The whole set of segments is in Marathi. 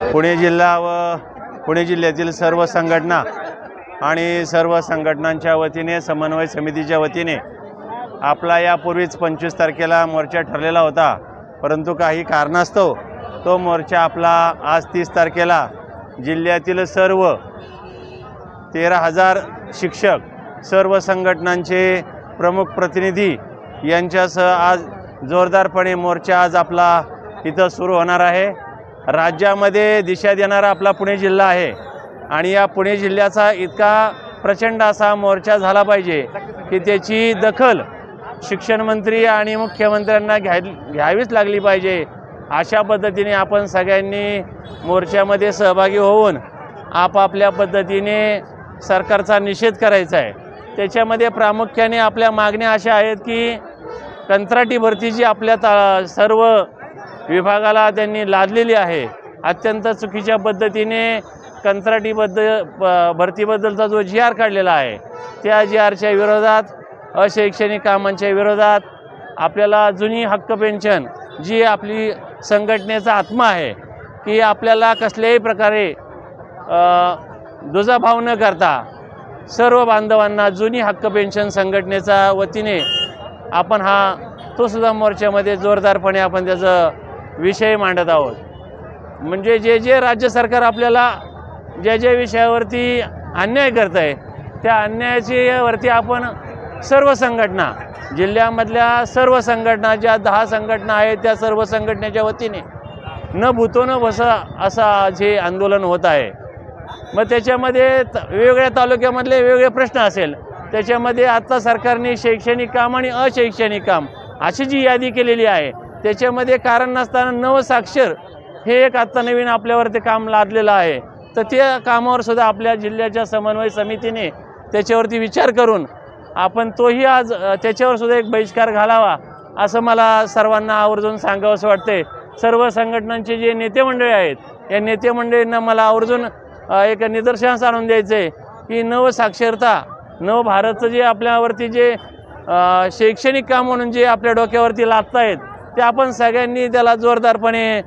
पुणे जिल्हा व पुणे जिल्ह्यातील सर्व संघटना आणि सर्व संघटनांच्या वतीने समन्वय समितीच्या वतीने आपला यापूर्वीच पंचवीस तारखेला मोर्चा ठरलेला होता. परंतु काही कारणास्तव तो मोर्चा आपला आज तीस तारखेला जिल्ह्यातील सर्व तेरा हजार शिक्षक सर्व संघटनांचे प्रमुख प्रतिनिधी यांच्यासह आज जोरदारपणे मोर्चा आज आपला इथं सुरू होणार आहे. राज्यामध्ये दिशा देणारा आपला पुणे जिल्हा आहे. आणि या पुणे जिल्ह्याचा इतका प्रचंड असा मोर्चा झाला पाहिजे की त्याची दखल शिक्षणमंत्री आणि मुख्यमंत्र्यांना घ्याय घ्यावीच लागली पाहिजे. अशा पद्धतीने आपण सगळ्यांनी मोर्चामध्ये सहभागी होऊन आपापल्या पद्धतीने सरकारचा निषेध करायचा आहे. त्याच्यामध्ये प्रामुख्याने आपल्या मागण्या अशा आहेत की कंत्राटी भरती जी आपल्या ता सर्व विभागाला त्यांनी लादलेली आहे. अत्यंत चुकीच्या पद्धतीने कंत्राटीबद्दल ब- भरतीबद्दलचा जो जी आर काढलेला आहे त्या जी आरच्या विरोधात अशैक्षणिक कामांच्या विरोधात आपल्याला जुनी हक्क पेन्शन जी आपली संघटनेचा आत्मा आहे की आपल्याला कसल्याही प्रकारे दुजाभाव न करता सर्व बांधवांना जुनी हक्क पेन्शन संघटनेचा वतीने आपण हा तोसुद्धा मोर्चामध्ये जोरदारपणे आपण त्याचं विषय मांडत आहोत. म्हणजे जे जे राज्य सरकार आपल्याला ज्या ज्या विषयावरती अन्याय करत आहे त्या अन्यायाच्यावरती आपण सर्व संघटना जिल्ह्यामधल्या सर्व संघटना ज्या दहा संघटना आहेत त्या सर्व संघटनेच्या वतीने न भूतो न बसा असा जे आंदोलन होत आहे. मग त्याच्यामध्ये त- वेगवेगळ्या तालुक्यामधले वेगवेगळे प्रश्न असेल त्याच्यामध्ये आत्ता सरकारने शैक्षणिक काम आणि अशैक्षणिक काम अशी जी यादी केलेली आहे त्याच्यामध्ये कारण नसताना नवसाक्षर हे एक आत्ता नवीन आपल्यावर ते काम लादलेलं आहे. तर त्या कामावर सुद्धा आपल्या जिल्ह्याच्या समन्वय समितीने त्याच्यावरती विचार करून आपण तोही आज त्याच्यावर सुद्धा एक बहिष्कार घालावा असं मला सर्वांना आवर्जून सांगावंसं वाटते सर्व संघटनांचे जे नेते मंडळी आहेत या नेते मंडळींना मला आवर्जून एक निदर्शनास आणून द्यायचं आहे की नवसाक्षरता नव भारतचं जे आपल्यावरती जे शैक्षणिक काम म्हणून जे आपल्या डोक्यावरती लादतायत ते आपण सगळ्यांनी त्याला जोरदारपणे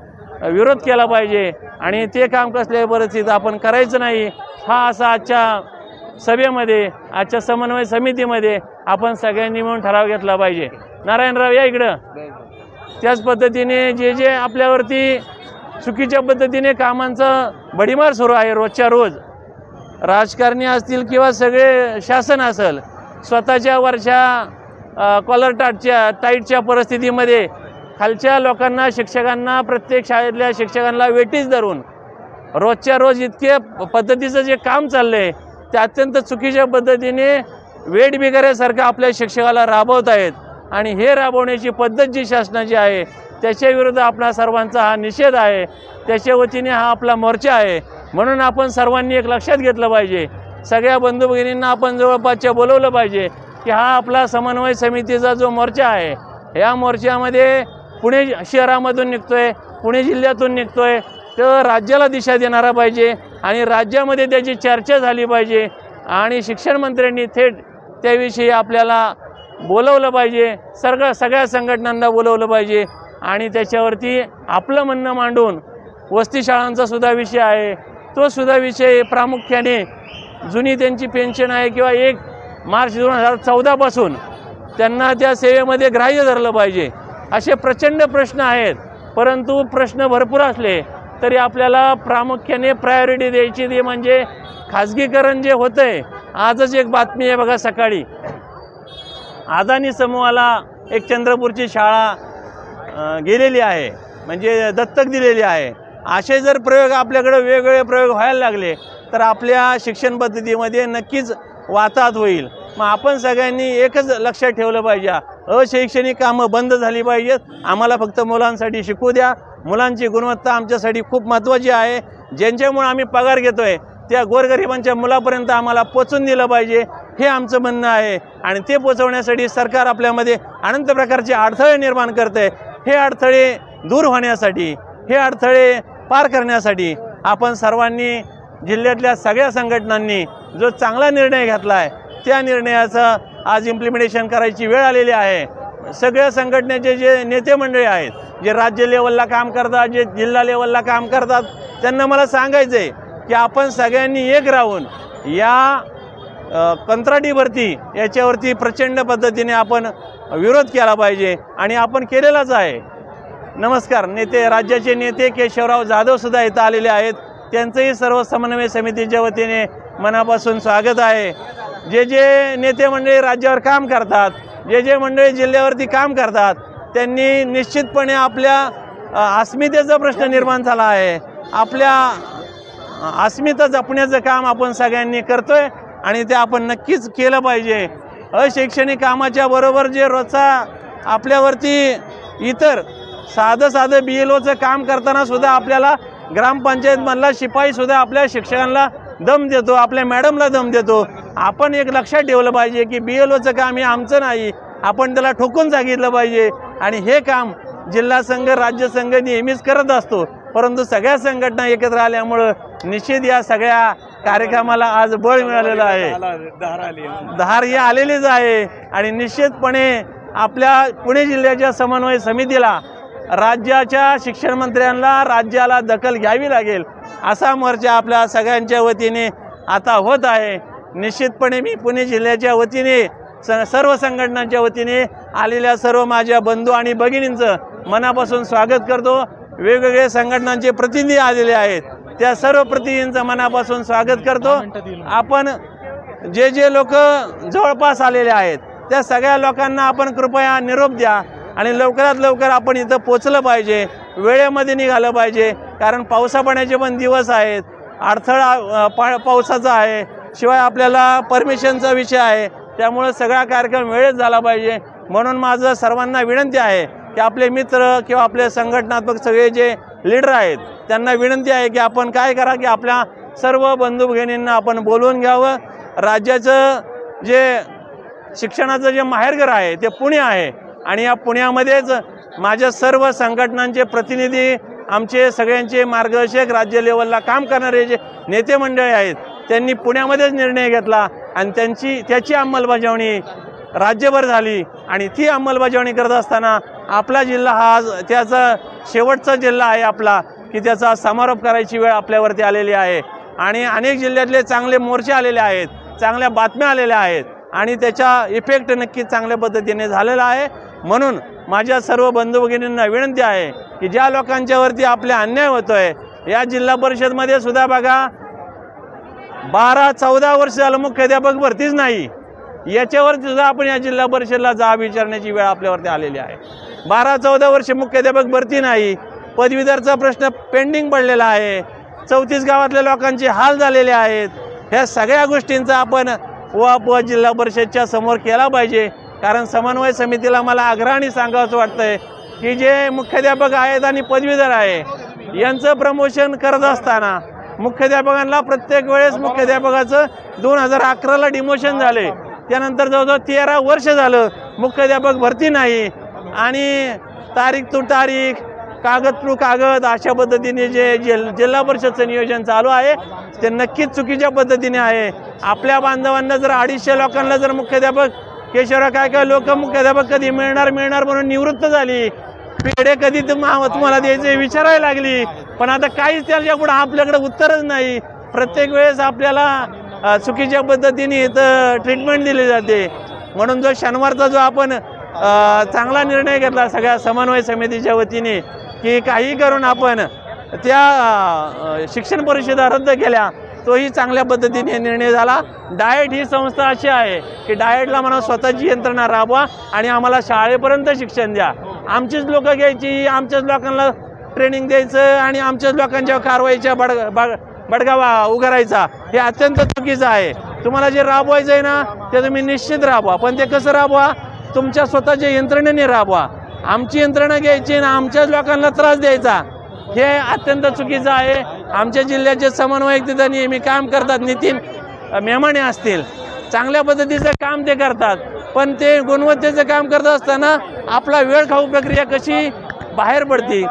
विरोध केला पाहिजे. आणि ते काम कसल्याही परिस्थितीत आपण करायचं नाही. हा असा आजच्या सभेमध्ये आजच्या समन्वय समितीमध्ये आपण सगळ्यांनी मिळून ठराव घेतला पाहिजे. नारायणराव या इकडं. त्याच पद्धतीने जे जे आपल्यावरती चुकीच्या पद्धतीने कामांचं बडीमार सुरू आहे रोजच्या रोज राजकारणी असतील किंवा सगळे शासन असेल स्वतःच्या वरच्या कॉलर टाटच्या टाईटच्या परिस्थितीमध्ये खालच्या लोकांना शिक्षकांना प्रत्येक शाळेतल्या शिक्षकांना वेटीच धरून रोजच्या रोज इतके प- पद्धतीचं जे काम चाललं आहे ते अत्यंत चुकीच्या पद्धतीने वेट बिगाऱ्यासारखं आपल्या शिक्षकाला राबवत आहेत. आणि हे राबवण्याची पद्धत जी शासनाची आहे त्याच्या विरुद्ध आपला सर्वांचा हा निषेध आहे. त्याच्या वतीने हा आपला मोर्चा आहे. म्हणून आपण सर्वांनी एक लक्षात घेतलं पाहिजे. सगळ्या बंधू भगिनींना आपण जवळपासच्या बोलवलं पाहिजे की हा आपला समन्वय समितीचा जो मोर्चा आहे या मोर्चामध्ये पुणे शहरामधून निघतो आहे पुणे जिल्ह्यातून निघतो आहे तर राज्याला दिशा देणारा पाहिजे आणि राज्यामध्ये त्याची चर्चा झाली पाहिजे आणि शिक्षणमंत्र्यांनी थेट त्याविषयी आपल्याला बोलवलं पाहिजे सगळ्या सगळ्या संघटनांना बोलवलं पाहिजे आणि त्याच्यावरती आपलं म्हणणं मांडून वस्ती शाळांचा सुद्धा विषय आहे. तो सुद्धा विषय प्रामुख्याने जुनी त्यांची पेन्शन आहे किंवा एक मार्च दोन हजार चौदापासून त्यांना त्या सेवेमध्ये ग्राह्य धरलं पाहिजे. असे प्रचंड प्रश्न आहेत. परंतु प्रश्न भरपूर असले तरी आपल्याला प्रामुख्याने प्रायोरिटी द्यायची ती म्हणजे खाजगीकरण जे होतं आहे आजच एक बातमी आहे बघा सकाळी. अदानी समूहाला एक चंद्रपूरची शाळा गेलेली आहे. म्हणजे दत्तक दिलेली आहे. असे जर प्रयोग आपल्याकडे वेगवेगळे प्रयोग व्हायला लागले तर आपल्या शिक्षण पद्धतीमध्ये नक्कीच वाताहत होईल. मग आपण सगळ्यांनी एकच लक्षात ठेवलं पाहिजे. अशैक्षणिक कामं बंद झाली पाहिजेत. आम्हाला फक्त मुलांसाठी शिकू द्या. मुलांची गुणवत्ता आमच्यासाठी खूप महत्त्वाची आहे. ज्यांच्यामुळे आम्ही पगार घेतो आहे त्या गोरगरिबांच्या मुलापर्यंत आम्हाला पोचून दिलं पाहिजे. हे आमचं म्हणणं आहे. आणि ते पोचवण्यासाठी सरकार आपल्यामध्ये अनंत प्रकारचे अडथळे निर्माण करते हे अडथळे दूर होण्यासाठी हे अडथळे पार करण्यासाठी आपण सर्वांनी जिल्ह्यातल्या सगळ्या संघटनांनी जो चांगला निर्णय घेतला आहे त्या निर्णयाचं आज इम्प्लिमेंटेशन करायची वेळ आलेली आहे. सगळ्या संघटनेचे जे नेते मंडळी आहेत जे राज्य लेवलला काम करतात जे जिल्हा लेवलला काम करतात त्यांना मला सांगायचं आहे की आपण सगळ्यांनी एक राहून या कंत्राटीवरती कंत्राटी भरती याच्यावरती प्रचंड पद्धतीने आपण विरोध केला पाहिजे आणि आपण केलेलाच आहे. नमस्कार नेते राज्याचे नेते केशवराव जाधव सुद्धा इथं आलेले आहेत. त्यांचंही सर्व समन्वय समितीच्या वतीने मनापासून स्वागत आहे. जे जे नेते मंडळी राज्यावर काम करतात जे जे मंडळी जिल्ह्यावरती काम करतात त्यांनी निश्चितपणे आपल्या अस्मितेचा प्रश्न निर्माण झाला आहे. आपल्या अस्मिता जपण्याचं काम आपण सगळ्यांनी करतोय आणि ते आपण नक्कीच केलं पाहिजे. अशैक्षणिक कामाच्या बरोबर जे रोजचा आपल्यावरती इतर साधं साधं बी एल ओचं काम करताना सुद्धा आपल्याला ग्रामपंचायतमधला शिपाईसुद्धा आपल्या शिक्षकांना दम देतो आपल्या मॅडमला दम देतो. आपण एक लक्षात ठेवलं पाहिजे की बी एल ओचं काम हे आमचं नाही आपण त्याला ठोकून सांगितलं पाहिजे. आणि हे काम जिल्हा संघ राज्य संघ नेहमीच करत असतो. परंतु सगळ्या संघटना एकत्र आल्यामुळं निश्चित या सगळ्या कार्यक्रमाला आज बळ मिळालेलं आहे. धार ही आलेलीच आहे. आणि निश्चितपणे आपल्या पुणे जिल्ह्याच्या समन्वय समितीला राज्याच्या शिक्षण मंत्र्यांना राज्याला दखल घ्यावी लागेल असा मोर्चा आपल्या सगळ्यांच्या वतीने आता होत आहे. निश्चितपणे मी पुणे जिल्ह्याच्या वतीने स सर्व संघटनांच्या वतीने आलेल्या सर्व माझ्या बंधू आणि भगिनींचं मनापासून स्वागत करतो. वेगवेगळे संघटनांचे प्रतिनिधी आलेले आहेत. त्या सर्व प्रतिनिधींचं मनापासून स्वागत करतो. आपण जे जे लोक जवळपास आलेले आहेत त्या सगळ्या लोकांना आपण कृपया निरोप द्या आणि लवकरात लवकर आपण इथं पोचलं पाहिजे वेळेमध्ये निघालं पाहिजे. कारण पावसा पाण्याचे पण दिवस आहेत. अडथळा पा पावसाचा आहे. शिवाय आपल्याला परमिशनचा विषय आहे. त्यामुळं सगळा कार्यक्रम वेळेत झाला पाहिजे. म्हणून माझं सर्वांना विनंती आहे की आपले मित्र किंवा आपले संघटनात्मक सगळे जे लीडर आहेत त्यांना विनंती आहे की आपण काय करा की आपल्या सर्व बंधू भगिनींना आपण बोलवून घ्यावं. राज्याचं जे शिक्षणाचं जे माहेरघर आहे ते पुणे आहे. आणि या पुण्यामध्येच माझ्या सर्व संघटनांचे प्रतिनिधी आमचे सगळ्यांचे मार्गदर्शक राज्य लेवलला काम करणारे जे नेते मंडळी आहेत त्यांनी पुण्यामध्येच निर्णय घेतला आणि त्यांची त्याची अंमलबजावणी राज्यभर झाली. आणि ती अंमलबजावणी करत असताना आपला जिल्हा हा आज त्याचा शेवटचा जिल्हा आहे आपला की त्याचा समारोप करायची वेळ आपल्यावरती आलेली आहे. आणि अनेक जिल्ह्यातले चांगले मोर्चे आलेले आहेत चांगल्या बातम्या आलेल्या आहेत आणि त्याचा इफेक्ट नक्की चांगल्या पद्धतीने झालेला आहे. म्हणून माझ्या सर्व बंधू भगिनींना विनंती आहे की ज्या लोकांच्यावरती आपले अन्याय होतोय या जिल्हा परिषदमध्ये सुद्धा बघा बारा चौदा वर्ष झालं मुख्याध्यापक भरतीच नाही. याच्यावर सुद्धा आपण या जिल्हा परिषदला जा विचारण्याची वेळ आपल्यावरती आलेली आहे. बारा चौदा वर्ष मुख्याध्यापक भरती नाही. पदवीधरचा प्रश्न पेंडिंग पडलेला आहे. चौतीस गावातल्या लोकांचे हाल झालेले आहेत. ह्या सगळ्या गोष्टींचा आपण व जिल्हा परिषदच्या समोर केला पाहिजे. कारण समन्वय समितीला मला आग्रहाने सांगावंच वाटतंय की जे मुख्याध्यापक आहेत आणि पदवीधर आहे यांचं प्रमोशन करत असताना मुख्याध्यापकांना प्रत्येक वेळेस मुख्याध्यापकाचं दोन हजार अकराला डिमोशन झाले. त्यानंतर जवळजवळ तेरा वर्ष झालं मुख्याध्यापक भरती नाही. आणि तारीख तू तारीख कागद टू कागद अशा पद्धतीने जे जिल जिल्हा परिषदचं नियोजन चालू आहे ते नक्कीच चुकीच्या पद्धतीने आहे. आपल्या बांधवांना जर अडीचशे लोकांना जर मुख्याध्यापक केशवराव काय काय लोक मुख्याध्यापक कधी मिळणार मिळणार म्हणून निवृत्त झाली पेढे कधी तुम- तुम्हाला द्यायचे विचारायला लागली. पण आता काहीच त्याच्या पुढे आपल्याकडे उत्तरच नाही. प्रत्येक वेळेस आपल्याला चुकीच्या पद्धतीने इथं ट्रीटमेंट दिली जाते. म्हणून जो शनिवारचा जो आपण चांगला निर्णय घेतला सगळ्या समन्वय समितीच्या वतीने की काही करून आपण त्या शिक्षण परिषदा रद्द केल्या. तोही चांगल्या पद्धतीने निर्णय झाला. डाएट ही संस्था अशी आहे की डाएटला म्हणा स्वतःची यंत्रणा राबवा आणि आम्हाला शाळेपर्यंत शिक्षण द्या. आमचीच लोकं घ्यायची आमच्याच लोकांना ट्रेनिंग द्यायचं आणि आमच्याच लोकांच्या कारवाईच्या बड बड बडगावा उगारायचा. हे अत्यंत चुकीचं आहे. तुम्हाला जे राबवायचं आहे ना ते तुम्ही निश्चित राबवा. पण ते कसं राबवा? तुमच्या स्वतःच्या यंत्रणेने राबवा. आमची यंत्रणा घ्यायची आणि आमच्याच लोकांना त्रास द्यायचा. हे अत्यंत चुकीचं आहे. आमच्या जिल्ह्याचे समन्वयक तिथं नेहमी काम करतात नितीन अ, मेमाणे असतील. चांगल्या पद्धतीचं काम ते करतात. पण ते गुणवत्तेचं काम करत असताना आपला वेळ खाऊ प्रक्रिया कशी बाहेर पडते?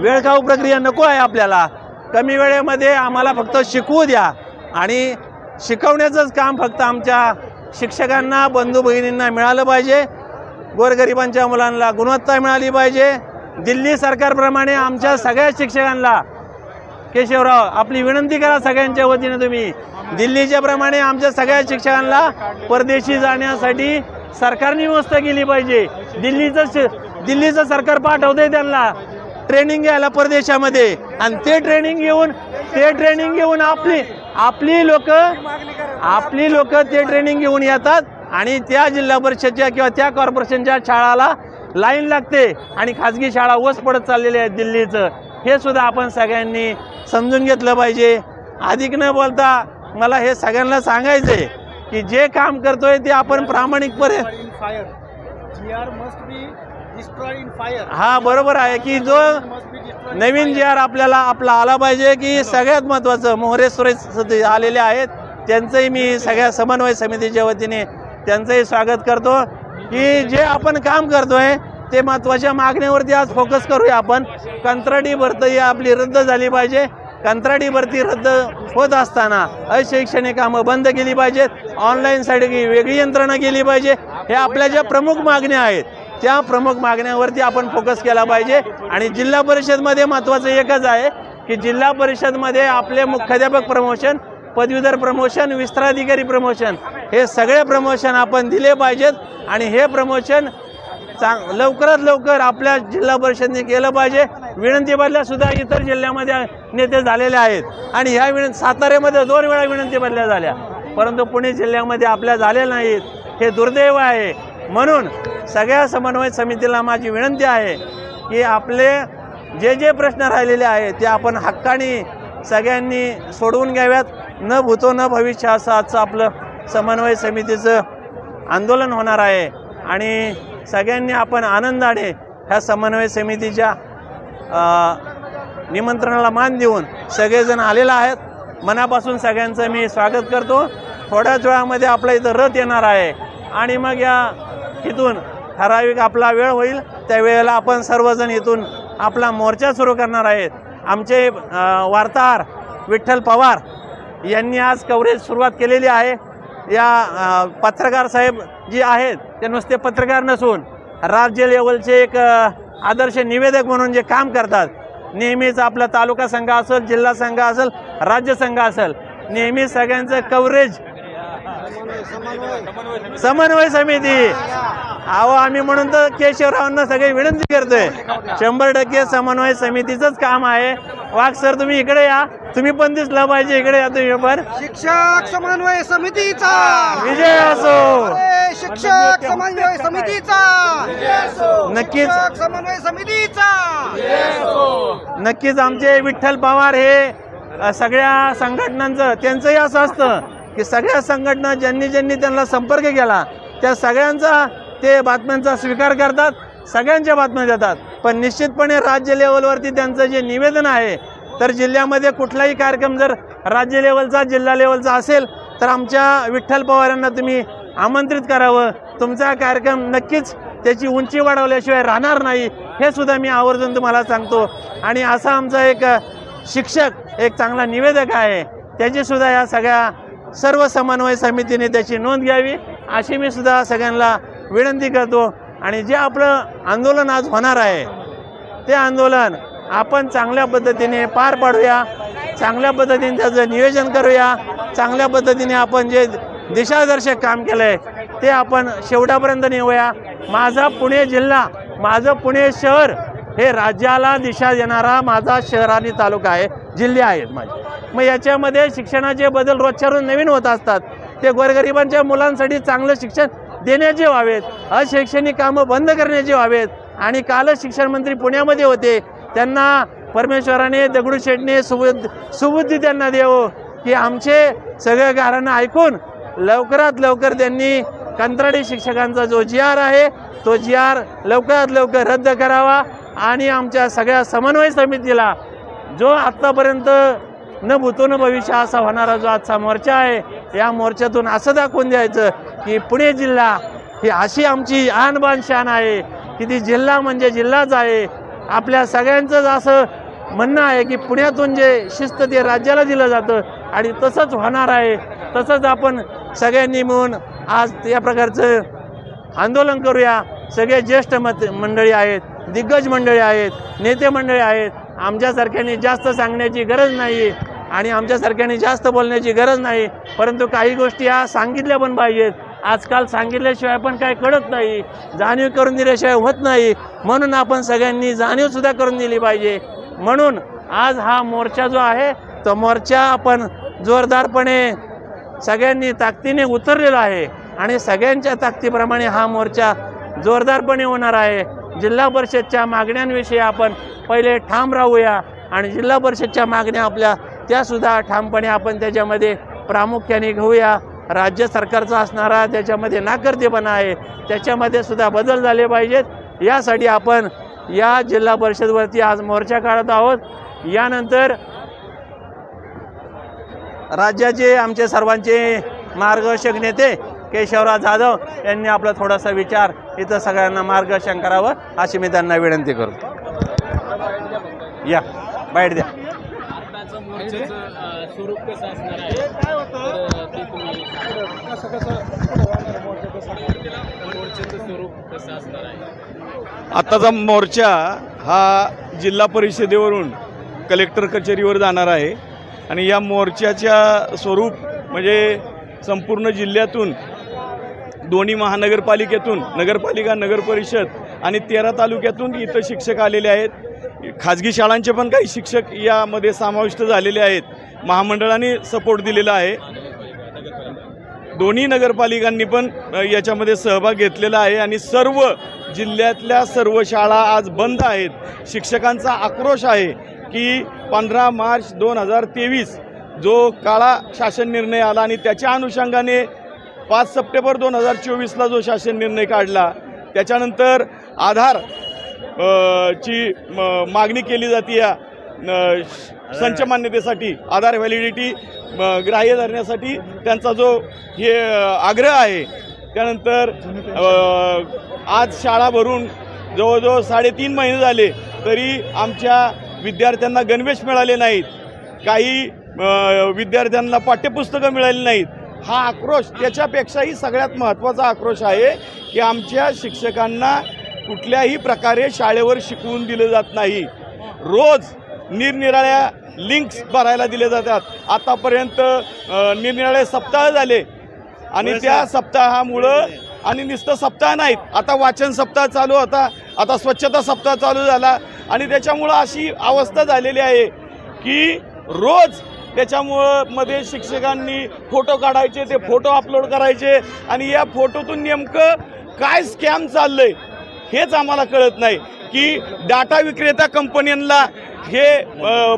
वेळ खाऊ प्रक्रिया नको आहे आपल्याला. कमी वेळेमध्ये आम्हाला फक्त शिकवू द्या. आणि शिकवण्याचंच काम फक्त आमच्या शिक्षकांना बंधू भगिनींना मिळालं पाहिजे. गोरगरिबांच्या मुलांना गुणवत्ता मिळाली पाहिजे. दिल्ली सरकारप्रमाणे आमच्या सगळ्या शिक्षकांना केशवराव आपली विनंती करा सगळ्यांच्या वतीने तुम्ही. दिल्लीच्या प्रमाणे आमच्या सगळ्या शिक्षकांना परदेशी जाण्यासाठी सरकारने व्यवस्था केली पाहिजे. दिल्लीचं श- दिल्लीचं सरकार पाठवतंय त्यांना. ट्रेनिंग घ्यायला परदेशामध्ये. आणि ते ट्रेनिंग घेऊन ते ट्रेनिंग घेऊन आपली आपली लोक आपली लोक ते ट्रेनिंग घेऊन येतात आणि त्या जिल्हा परिषदच्या किंवा त्या कॉर्पोरेशनच्या शाळाला लाईन लागते आणि खाजगी शाळा ओस पडत चाललेल्या आहेत दिल्लीचं. हे सुद्धा आपण सगळ्यांनी समजून घेतलं पाहिजे. अधिक न बोलता मला हे सगळ्यांना सांगायचं आहे की जे काम करतोय ते आपण प्रामाणिकपणे. हा बरोबर आहे की जो नवीन. जी आर आपल्याला आपला आला पाहिजे की सगळ्यात महत्त्वाचं मोहरे सुरेश सद- आलेले आहेत. त्यांचंही मी सगळ्या समन्वय समितीच्या वतीने त्यांचंही स्वागत करतो की जे आपण काम करतोय ते महत्त्वाच्या मागण्यावरती आज फोकस करूया आपण. कंत्राटी भरती आपली रद्द झाली पाहिजे. कंत्राटी भरती रद्द होत असताना अशैक्षणिक कामं बंद केली पाहिजेत. ऑनलाईनसाठी वेगळी यंत्रणा केली पाहिजे. हे आपल्या ज्या प्रमुख मागण्या आहेत त्या प्रमुख मागण्यावरती आपण फोकस केला पाहिजे. आणि जिल्हा परिषदमध्ये महत्त्वाचं एकच आहे की जिल्हा परिषदमध्ये आपले मुख्याध्यापक प्रमोशन पदवीधर प्रमोशन विस्ताराधिकारी प्रमोशन हे सगळे प्रमोशन आपण दिले पाहिजेत. आणि हे प्रमोशन चांग लवकरात लवकर आपल्या जिल्हा परिषदने केलं पाहिजे. विनंती बदल्या सुद्धा इतर जिल्ह्यामध्ये नेते झालेले आहेत. आणि ह्या विनंती साताऱ्यामध्ये दोन वेळा विनंती बदल्या झाल्या. परंतु पुणे जिल्ह्यामध्ये आपल्या झालेल्या नाहीत. हे दुर्दैव आहे. म्हणून सगळ्या समन्वय समितीला माझी विनंती आहे की आपले जे जे प्रश्न राहिलेले आहेत ते आपण हक्काने सगळ्यांनी सोडवून घ्याव्यात. न भूतो न भविष्य असं आजचं आपलं समन्वय समितीचं आंदोलन होणार आहे. आणि सगळ्यांनी आपण आनंदाने ह्या समन्वय समितीच्या निमंत्रणाला मान देऊन सगळेजण आलेले आहेत. मनापासून सगळ्यांचं मी स्वागत करतो. थोड्याच वेळामध्ये आपल्या इथं रथ येणार आहे. आणि मग या इथून ठराविक आपला वेळ होईल. त्या वेळेला आपण सर्वजण इथून आपला मोर्चा सुरू करणार आहेत. आमचे वार्ताहर विठ्ठल पवार यांनी आज कव्हरेज सुरुवात केलेली आहे. या पत्रकार साहेब जे आहेत ते नुसते पत्रकार नसून राज्य लेवलचे एक आदर्श निवेदक म्हणून जे काम करतात नेहमीच आपला तालुका संघ असेल जिल्हा संघ असेल राज्य संघ असेल नेहमी सगळ्यांचं कव्हरेज समन्वय समिती. अहो आम्ही म्हणून तर केशवरावांना सगळी विनंती करतोय. शंभर टक्के समन्वय समितीचंच काम आहे. वाघ सर तुम्ही इकडे या. तुम्ही पण दिसला पाहिजे इकडे या तुम्ही पण. शिक्षक समन्वय समितीचा. विजय असो. शिक्षक समन्वय समितीचा. नक्कीच. समन्वय समितीचा. नक्कीच आमचे विठ्ठल पवार हे सगळ्या संघटनांचं त्यांचंही असं असतं की सगळ्या संघटना ज्यांनी ज्यांनी त्यांना संपर्क केला त्या सगळ्यांचा ते बातम्यांचा स्वीकार करतात सगळ्यांच्या बातम्या देतात. पण निश्चितपणे राज्य लेवलवरती त्यांचं जे निवेदन आहे तर जिल्ह्यामध्ये कुठलाही कार्यक्रम जर राज्य लेवलचा जिल्हा लेवलचा असेल तर आमच्या विठ्ठल पवार यांना तुम्ही आमंत्रित करावं. तुमचा कार्यक्रम नक्कीच त्याची उंची वाढवल्याशिवाय राहणार नाही हे सुद्धा मी आवर्जून तुम्हाला सांगतो. आणि असा आमचा एक शिक्षक एक चांगला निवेदक आहे त्याची सुद्धा या सगळ्या सर्व समन्वय समितीने त्याची नोंद घ्यावी. अशी मी सुद्धा सगळ्यांना विनंती करतो आणि जे आपलं आंदोलन आज होणार आहे ते आंदोलन आपण चांगल्या पद्धतीने पार पाडूया चांगल्या पद्धतीने त्याचं नियोजन करूया चांगल्या पद्धतीने आपण जे दिशादर्शक काम केलं आहे ते आपण शेवटापर्यंत नेऊया. माझा पुणे जिल्हा माझं पुणे शहर हे राज्याला दिशा देणारा माझा शहर आणि तालुका आहे जिल्हे आहेत माझे. मग याच्यामध्ये शिक्षणाचे बदल रोजच्या रोज नवीन होत असतात. ते गोरगरिबांच्या मुलांसाठी चांगलं शिक्षण देण्याचे व्हावेत. अशैक्षणिक कामं बंद करण्याचे व्हावेत. आणि कालच शिक्षण मंत्री पुण्यामध्ये होते. त्यांना परमेश्वराने दगडूशेठने सुबुद्ध सुबुद्धी त्यांना देवो की आमचे सगळ्या गारांना ऐकून लवकरात लवकर त्यांनी कंत्राटी शिक्षकांचा जो जी आर आहे तो जी आर लवकरात लवकर रद्द करावा आणि आमच्या सगळ्या समन्वय समितीला जो आत्तापर्यंत न भूतो न भविष्य असा होणारा जो आजचा मोर्चा आहे या मोर्चातून असं दाखवून द्यायचं की पुणे जिल्हा ही अशी आमची आणबाण शान आहे की ती जिल्हा म्हणजे जिल्हाच आहे. आपल्या सगळ्यांचंच असं म्हणणं आहे की पुण्यातून जे शिस्त ते राज्याला दिलं जातं आणि तसंच होणार आहे. तसंच आपण सगळ्यांनी मिळून आज या प्रकारचं आंदोलन करूया. सगळे ज्येष्ठ मत मंडळी आहेत दिग्गज मंडळी आहेत नेते मंडळी आहेत. आमच्यासारख्यांनी जास्त सांगण्याची गरज नाही आणि आमच्यासारख्यांनी जास्त बोलण्याची गरज नाही. परंतु काही गोष्टी ह्या सांगितल्या पण पाहिजेत. आजकाल सांगितल्याशिवाय पण काय कळत नाही. जाणीव करून दिल्याशिवाय होत नाही. म्हणून आपण सगळ्यांनी जाणीवसुद्धा करून दिली पाहिजे. म्हणून आज हा मोर्चा जो आहे तो मोर्चा आपण जोरदारपणे सगळ्यांनी ताकदीने उतरलेला आहे. आणि सगळ्यांच्या ताकदीप्रमाणे हा मोर्चा जोरदारपणे होणार आहे. जिल्हा परिषदच्या मागण्यांविषयी आपण पहिले ठाम राहूया आणि जिल्हा परिषदच्या मागण्या आपल्या त्यासुद्धा ठामपणे आपण त्याच्यामध्ये प्रामुख्याने घेऊया. राज्य सरकारचा असणारा त्याच्यामध्ये नाकर्तेपणा आहे. त्याच्यामध्ये सुद्धा बदल झाले पाहिजेत. यासाठी आपण या जिल्हा परिषदवरती आज मोर्चा काढत आहोत. यानंतर राज्याचे आमचे सर्वांचे मार्गदर्शक नेते केशवराव जाधव यांनी आपला थोडासा विचार इथं सगळ्यांना मार्गदर्शन करावं अशी मी त्यांना विनंती करतो. या बाहेर द्या. मोर्चाचं स्वरूप कसं असणार आहे? तर ते तुम्ही कसं कसं? मोर्चाचं स्वरूप कसं असणार आहे? आत्ताचा मोर्चा हा जिल्हा परिषदेवरून कलेक्टर कचेरीवर जाणार आहे. आणि या मोर्चाच्या स्वरूप म्हणजे संपूर्ण जिल्ह्यातून दोन्ही महानगरपालिकेतून नगरपालिका नगरपरिषद आणि तेरा तालुक्यातून इथं शिक्षक आलेले आहेत. खाजगी शाळांचे पण काही शिक्षक यामध्ये समाविष्ट झालेले आहेत. महामंडळाने सपोर्ट दिलेला आहे. दोन्ही नगरपालिकांनी पण याच्यामध्ये सहभाग घेतलेला आहे आणि सर्व जिल्ह्यातल्या सर्व शाळा आज बंद आहेत. शिक्षकांचा आक्रोश आहे की पंधरा मार्च दोन हजार तेवीस जो काळा शासन निर्णय आला आणि त्याच्या अनुषंगाने पाच सप्टेंबर दोन हजार चोवीसला जो शासन निर्णय काढला त्याच्यानंतर आधार ची म- मागणी केली जाते या न- संच मान्यतेसाठी आधार व्हॅलिडिटी ग्राह्य धरण्यासाठी त्यांचा जो हे आग्रह आहे त्यानंतर आज शाळा भरून जवळजवळ साडेतीन महिने झाले तरी आमच्या विद्यार्थ्यांना गणवेश मिळाले नाहीत. काही विद्यार्थ्यांना पाठ्यपुस्तकं मिळाली नाहीत. हा आक्रोश त्याच्यापेक्षाही सगळ्यात महत्त्वाचा आक्रोश आहे की आमच्या शिक्षकांना कुठल्याही प्रकारे शाळेवर शिकवून दिलं जात नाही. रोज निरनिराळ्या लिंक्स भरायला दिले जातात. आतापर्यंत निरनिराळे सप्ताह झाले. आणि त्या सप्ताहामुळं आणि नुसतं सप्ताह नाहीत. आता वाचन सप्ताह चालू होता. आता स्वच्छता सप्ताह चालू झाला. आणि त्याच्यामुळं अशी अवस्था झालेली आहे की रोज त्याच्यामुळं मध्ये शिक्षकांनी फोटो काढायचे ते फोटो अपलोड करायचे आणि या फोटोतून नेमकं काय स्कॅम चाललंय? हेच आम्हाला कळत नाही की डाटा विक्रेता कंपन्यांना हे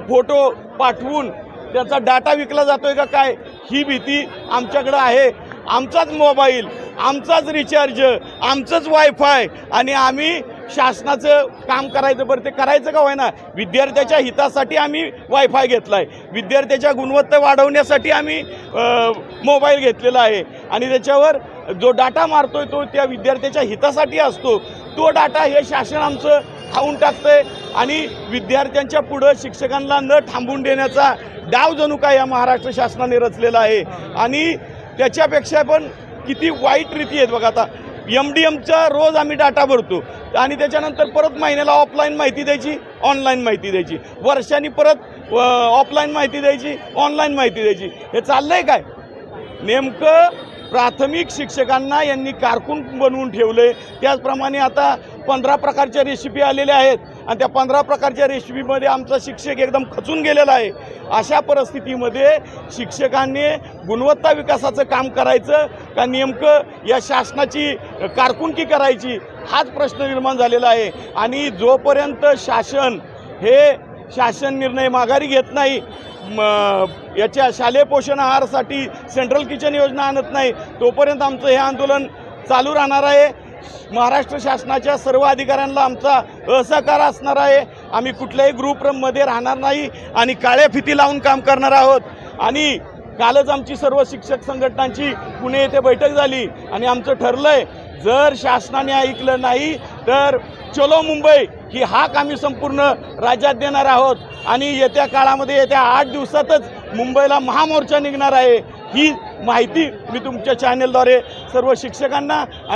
फोटो पाठवून त्याचा डाटा विकला जातोय का काय? ही भीती आमच्याकडं आहे. आमचाच मोबाईल आमचाच रिचार्ज आमचंच वायफाय आणि आम्ही शासनाचं काम करायचं बरं ते करायचं का होईना? विद्यार्थ्याच्या हितासाठी आम्ही वायफाय घेतला आहे विद्यार्थ्याच्या गुणवत्ता वाढवण्यासाठी आम्ही मोबाईल घेतलेला आहे. आणि त्याच्यावर जो डाटा मारतोय तो त्या विद्यार्थ्याच्या हितासाठी असतो. तो डाटा हे शासन आमचं खाऊन टाकतंय आणि विद्यार्थ्यांच्या पुढं शिक्षकांना न थांबून देण्याचा डाव जणू काय या महाराष्ट्र शासनाने रचलेला आहे. आणि त्याच्यापेक्षा पण किती वाईट रीती आहेत बघा आता. एम डी एमचा रोज आम्ही डाटा भरतो. आणि त्याच्यानंतर परत महिन्याला ऑफलाईन माहिती द्यायची ऑनलाईन माहिती द्यायची. वर्षांनी परत ऑफलाईन माहिती द्यायची ऑनलाईन माहिती द्यायची. हे चाललंय काय? नेमकं प्राथमिक शिक्षकांना यांनी कारकून बनवून ठेवले त्याचप्रमाणे आता पंधरा प्रकारच्या रेसिपी आलेल्या आहेत. आणि त्या पंधरा प्रकारच्या रेसिपीमध्ये आमचा शिक्षक एकदम खचून गेलेला आहे. अशा परिस्थितीमध्ये शिक्षकांनी गुणवत्ता विकासाचं काम करायचं का नेमकं या शासनाची कारकुनकी करायची हाच प्रश्न निर्माण झालेला आहे. आणि जोपर्यंत शासन हे शासन निर्णय माघारी घेत नाही. म याच्या शालेय पोषण आहारासाठी सेंट्रल किचन योजना आणत नाही. तोपर्यंत आमचं हे आंदोलन चालू राहणार आहे. महाराष्ट्र शासनाच्या सर्व अधिकाऱ्यांना आमचा असहकार असणार आहे. आम्ही कुठल्याही ग्रुपमध्ये राहणार नाही आणि काळ्या फिती लावून काम करणार आहोत. आणि कालच आमची सर्व शिक्षक संघटनांची पुणे येथे बैठक झाली आणि आमचं ठरलं आहे जर शासनाने ऐकलं नाही तर चलो मुंबई. की हाक आम्ही संपूर्ण राज्यात देणार आहोत? आणि येत्या काळामध्ये येत्या आठ दिवसातच मुंबईला महामोर्चा निघणार आहे ही माहिती मी तुमच्या चॅनेलद्वारे सर्व शिक्षकांना आणि